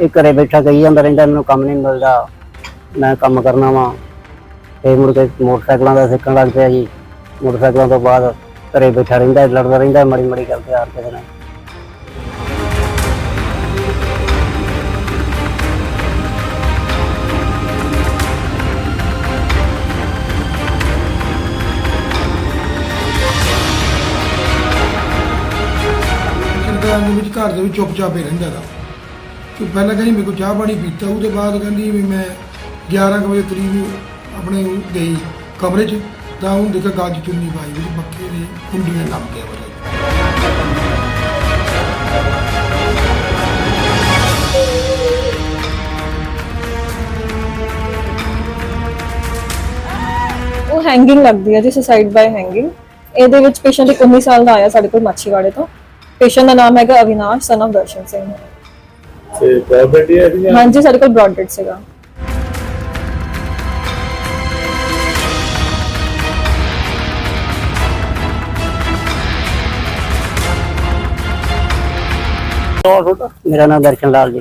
ਇਹ ਘਰੇ ਬੈਠਾ ਕਹੀ ਜਾਂਦਾ ਰਹਿੰਦਾ, ਮੈਨੂੰ ਕੰਮ ਨਹੀਂ ਮਿਲਦਾ, ਮੈਂ ਕੰਮ ਕਰਨਾ ਵਾ। ਤੇ ਮੁੜ ਕੇ ਮੋਟਰਸਾਈਕਲਾਂ ਦਾ ਸਿੱਖਣ ਲੱਗ ਪਿਆ ਜੀ। ਮੋਟਰਸਾਈਕਲਾਂ ਤੋਂ ਬਾਅਦ ਘਰੇ ਬੈਠਾ ਰਹਿੰਦਾ, ਲੜਦਾ ਰਹਿੰਦਾ ਮੜੀ ਮੜੀ ਗੱਲ ਹਾਰ ਕਿਸੇ ਨਾਲ। ਦੇ ਵਿੱਚ ਘਰ ਦੇ ਵਿੱਚ ਚੁੱਪਚਾਪ ਰਹਿੰਦਾ ਦਾ ਤੇ ਪਹਿਲਾਂ ਕਹਿੰਦੀ ਮੇਰੇ ਕੋਲ ਚਾਹ ਪਾਣੀ ਪੀਤਾ, ਉਹਦੇ ਬਾਅਦ ਕਹਿੰਦੀ ਵੀ ਮੈਂ 11 ਵਜੇ ਕਰੀਬ ਆਪਣੇ ਉਹ ਗਈ ਕਮਰੇ 'ਚ, ਤਾਂ ਉਹ ਦੇਖਿਆ ਗੱਜ ਚੁੰਨੀ ਪਾਈ ਵੀ ਬੱਕੇ ਦੇ ਕੁੰਡੀ ਲੱਗ ਗਿਆ ਬਲੇ ਉਹ ਹੈਂਗਿੰਗ ਲੱਗਦੀ ਹੈ ਜੀ ਸੁਸਾਈਡ ਬਾਈ ਹੈਂਗਿੰਗ ਇਹਦੇ ਵਿੱਚ ਪੇਸ਼ੈਂਟ ਇੱਕ 19 ਸਾਲ ਦਾ ਆਇਆ ਸਾਡੇ ਕੋਲ ਮਾਛੀਵਾੜੇ ਤੋਂ। ਪੇਸ਼ੈਂਟ ਦਾ ਨਾਮ ਹੈਗਾ ਅਵਿਨਾਸ਼ ਸਨ of ਦਰਸ਼ਨ ਸਿੰਘ। ਤੇ ਪ੍ਰੋਪਰਟੀ ਹੈ ਜੀ ਹਾਂਜੀ ਸਾਡੇ ਕੋਲ ਬ੍ਰੌਡਡ ਸੀਗਾ। ਨਾਮ ਤੁਹਾਡਾ? ਮੇਰਾ ਨਾਮ ਦਰਸ਼ਨ ਲਾਲ ਜੀ।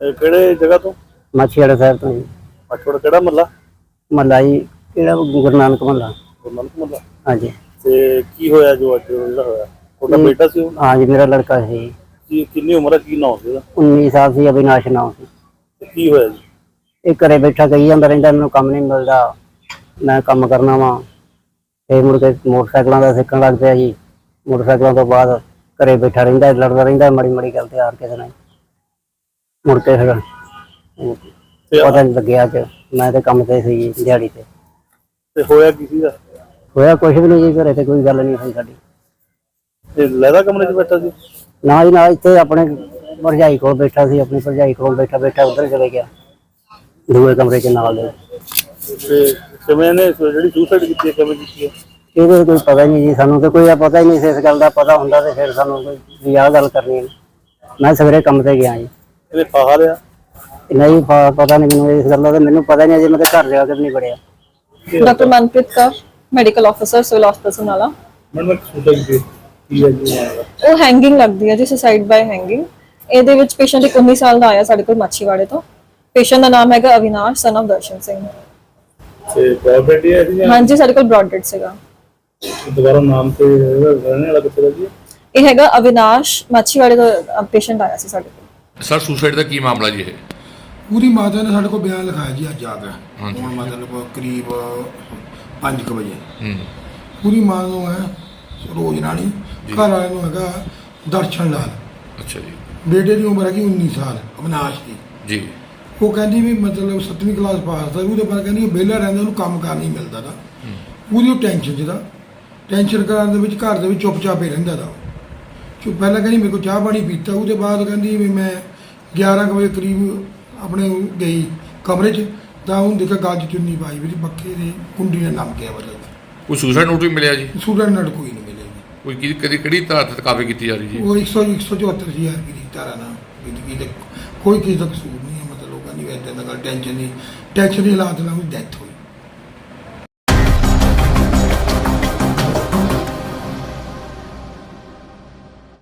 ਇਹ ਕਿਹੜੇ ਜਗ੍ਹਾ ਤੋਂ? ਮਾਛੀਵਾੜਾ ਸਾਹਿਬ ਤੋਂ ਜੀ। ਅਠਵੜ ਕਿਹੜਾ ਮੱਲਾ ਮਹੱਲਾ ਜੀ ਕਿਹੜਾ ਗੁਰੂ ਨਾਨਕ ਮਹੱਲਾ? ਗੁਰਨਾਨਕ ਮੱਲਾ ਹਾਂਜੀ। ਤੇ ਕੀ ਹੋਇਆ ਜੋ ਅੱਜ ਜਿਹੜਾ ਹੋਇਆ? ਤੁਹਾਡਾ। ਬੇਟਾ ਸੀ ਉਹ? ਹਾਂਜੀ ਮੇਰਾ ਲੜਕਾ ਸੀ। ਕੀ ਕਿੰਨੀ ਉਮਰ ਹੈ? ਕੀ ਨਾਮ ਸੀ ਉਹਦਾ 19 ਸਾਲ ਸੀ ਅਵਿਨਾਸ਼ ਨਾਮ ਸੀ। ਤੇ ਕੀ ਹੋਇਆ ਜੀ? ਇਹ ਘਰੇ ਬੈਠਾ ਕਹੀ ਜਾਂਦਾ ਰਹਿੰਦਾ ਮੈਨੂੰ ਕੰਮ ਨਹੀਂ ਮਿਲਦਾ ਮੈਂ ਕੰਮ ਕਰਨਾ ਵਾ। ਤੇ ਮੁੜ ਕੇ ਮੋਟਰਸਾਈਕਲਾਂ ਦਾ ਸਿੱਖਣ ਲੱਗ ਪਿਆ ਜੀ। ਮੋਟਰਸਾਈਕਲਾਂ ਤੋਂ ਬਾਅਦ ਘਰੇ ਬੈਠਾ ਰਹਿੰਦਾ ਲੜਦਾ ਰਹਿੰਦਾ ਮੜੀ ਮੜੀ ਗੱਲ ਤੇ ਹਾਰ ਕਿਸੇ ਨਾਲ ਮੁੜ ਕੇ ਫਿਰ ਤੇ ਪਤਾ ਨਹੀਂ ਲੱਗਿਆ ਕਿ ਮੈਂ ਤੇ ਕੰਮ ਤੇ ਸੀ ਜੀ, ਦਿਹਾੜੀ ਤੇ। ਤੇ ਹੋਇਆ ਕੀ ਸੀਗਾ? ਹੋਇਆ ਕੁਛ ਵੀ ਨਹੀਂ ਜੀ ਘਰੇ ਤੇ ਕੋਈ ਗੱਲ ਨਹੀਂ ਹੋਈ ਸਾਡੀ। ਤੇ ਲੈਦਾ ਕਮਰੇ 'ਚ ਬੈਠਾ ਸੀ? ਨਾ ਜੀ ਨਾ ਇੱਥੇ ਆਪਣੇ ਭਰਜਾਈ ਕੋਲ ਬੈਠਾ ਸੀ ਆਪਣੀ ਭਰਜਾਈ ਕੋਲ ਬੈਠਾ ਬੈਠਾ ਉਧਰ ਚਲੇ ਗਿਆ। ਦੂਏ ਕਮਰੇ 'ਚ ਨਾਲ। ਦੇ ਤੇ ਕਿਵੇਂ ਨੇ ਜਿਹੜੀ ਸੁਸਾਈਡ ਕੀਤੀ ਹੈ ਕਿਵੇਂ ਕੀਤੀ ਹੈ? ਇਹਦੇ ਕੋਈ ਪਤਾ ਹੀ ਨਹੀਂ ਜੀ ਸਾਨੂੰ ਤੇ ਕੋਈ ਪਤਾ ਹੀ ਨਹੀਂ ਸੀ ਇਸ ਗੱਲ ਦਾ ਪਤਾ ਹੁੰਦਾ ਤੇ ਫਿਰ ਸਾਨੂੰ ਕੋਈ ਵੀ ਆਹ ਗੱਲ ਕਰਨੀ ਹੈ। ਮੈਂ ਸਵੇਰੇ ਕੰਮ ਤੇ ਗਿਆ ਜੀ। ਇਹਨੇ ਫਾਹਾ ਲਿਆ? ਨਹੀਂ ਪ- ਪਤਾ ਨਹੀਂ ਮੈਨੂੰ ਇਸ ਗੱਲ ਦਾ ਤੇ ਮੈਨੂੰ ਪਤਾ ਨਹੀਂ ਅਜੇ ਮੈਂ ਤਾਂ ਘਰ ਜਾ ਕੇ ਨਹੀਂ ਵੜਿਆ। Doctor Manpreet Kaur medical officer civil ਹਸਪਤਾਲ ਨਾਲਾ ਮੈਨੂੰ ਕੀਤੀ ਕੀ ਹੈ ਜੀ? ਉਹ ਹੈਂਗਿੰਗ ਲੱਗਦੀ ਹੈ ਜੀ ਸੁਸਾਈਡ ਬਾਈ ਹੈਂਗਿੰਗ ਇਹਦੇ ਵਿੱਚ ਪੇਸ਼ੈਂਟ ਇੱਕ 19 ਸਾਲ ਦਾ ਆਇਆ ਸਾਡੇ ਕੋਲ ਮਾਛੀਵਾੜੇ ਤੋਂ। ਪੇਸ਼ੈਂਟ ਦਾ ਨਾਮ ਹੈਗਾ ਅਵਿਨਾਸ਼ ਸਨ of ਦਰਸ਼ਨ ਸਿੰਘ। ਤੇ ਪ੍ਰੋਪਰਟੀ ਹੈ ਜੀ? ਹਾਂਜੀ ਸਾਡੇ ਕੋਲ ਬ੍ਰੌਡਡ ਸੀਗਾ। ਦੁਬਾਰਾ ਨਾਮ ਤੇ ਰਹਿਣੇ ਵਾਲਾ ਕਿੱਥੇ ਦਾ ਜੀ? ਇਹ ਹੈਗਾ ਅਵਿਨਾਸ਼ ਮਾਛੀਵਾੜੇ ਦਾ ਪੇਸ਼ੈਂਟ ਆਇਆ ਸੀ ਸਾਡੇ ਕੋਲ। ਸਰ ਸੁਸਾਈਡ ਦਾ ਕੀ ਮਾਮਲਾ ਜੀ ਇਹ? ਪੂਰੀ ਮਾਤਾ ਨੇ ਸਾਡੇ ਕੋਲ ਬਿਆਨ ਲਿਖਾਇਆ ਜੀ ਅੱਜ ਆ ਕੇ। ਹੁਣ ਮਾਤਾ ਨੂੰ ਕਰੀਬ 5 ਵਜੇ। ਹੂੰ। ਪੂਰੀ ਮਾਂ ਨੂੰ ਹੈ ਰੋਜ਼ ਰਾਣੀ ਘਰ ਵਾਲੇ ਨੂੰ ਹੈਗਾ ਦਰਸ਼ਨ ਲਾਲ ਅੱਛਾ ਜੀ। ਬੇਟੇ ਦੀ ਉਮਰ ਹੈਗੀ 19 ਸਾਲ ਅਵਿਨਾਸ਼ ਦੀ। ਜੀ। ਉਹ ਕਹਿੰਦੀ ਵੀ ਮਤਲਬ 7ਵੀਂ ਕਲਾਸ ਪਾਸ ਦਾ ਉਹਦੇ ਬਾਅਦ ਕਹਿੰਦੀ ਵਿਹਲਾ ਰਹਿੰਦਾ ਉਹਨੂੰ ਕੰਮ ਕਾਰ ਨਹੀਂ ਮਿਲਦਾ ਦਾ ਪੂਰੀ ਉਹ ਟੈਨਸ਼ਨ ਜਿਹਦਾ। ਟੈਨਸ਼ਨ ਕਰਨ ਦੇ ਵਿੱਚ ਘਰ ਦੇ ਵਿੱਚ ਚੁੱਪਚਾਪ ਹੀ ਰਹਿੰਦਾ ਦਾ ਚੁੱਪ ਪਹਿਲਾਂ ਕਹਿੰਦੀ ਮੇਰੇ ਕੋਲ ਚਾਹ ਪਾਣੀ ਪੀਤਾ ਉਹਦੇ ਬਾਅਦ ਕਹਿੰਦੀ ਵੀ ਮੈਂ 11 ਕੁ ਵਜੇ ਕਰੀਬ ਆਪਣੇ ਗਈ ਕਮਰੇ 'ਚ। ਤਾਂ ਉਹ ਦੇਖਿਆ ਗੱਜ ਚੁੰਨੀ ਪਾਈ ਵੀ ਬੱਕੇ ਦੇ ਕੁੰਡੀ ਨੇ ਲੱਗ ਗਿਆ ਬਲੇ ਕੋਈ ਸੁਸਾਈਡ ਨੋਟ ਵੀ ਮਿਲਿਆ ਜੀ? ਸਟੂਡੈਂਟ ਨਾਲ ਕੋਈ ਨਹੀਂ ਕੋਈ ਕਿਹਦੀ ਕਦੀ ਕਿਹੜੀ ਧਾਰ ਤੇ ਕਾਫੀ ਕੀਤੀ ਜਾ ਰਹੀ ਜੀ ਉਹ 100 174 ਹਜ਼ਾਰ ਰੁਪਏ ਦੀ ਤਾਰਾ ਨਾ ਜ਼ਿੰਦਗੀ ਦੇ ਕੋਈ ਕਿਸੇ ਦਾ ਕਸੂਰ ਨਹੀਂ ਹੈ, ਮਤਲਬ ਲੋਕਾਂ ਦੀ ਇਦਾਂ ਦਾ ਗੱਲ ਟੈਨਸ਼ਨ ਨਹੀਂ। ਟੈਨਸ਼ਨ ਦੀ ਹਾਲਾਤ ਨਾਲ ਉਹਦੀ ਡੈਥ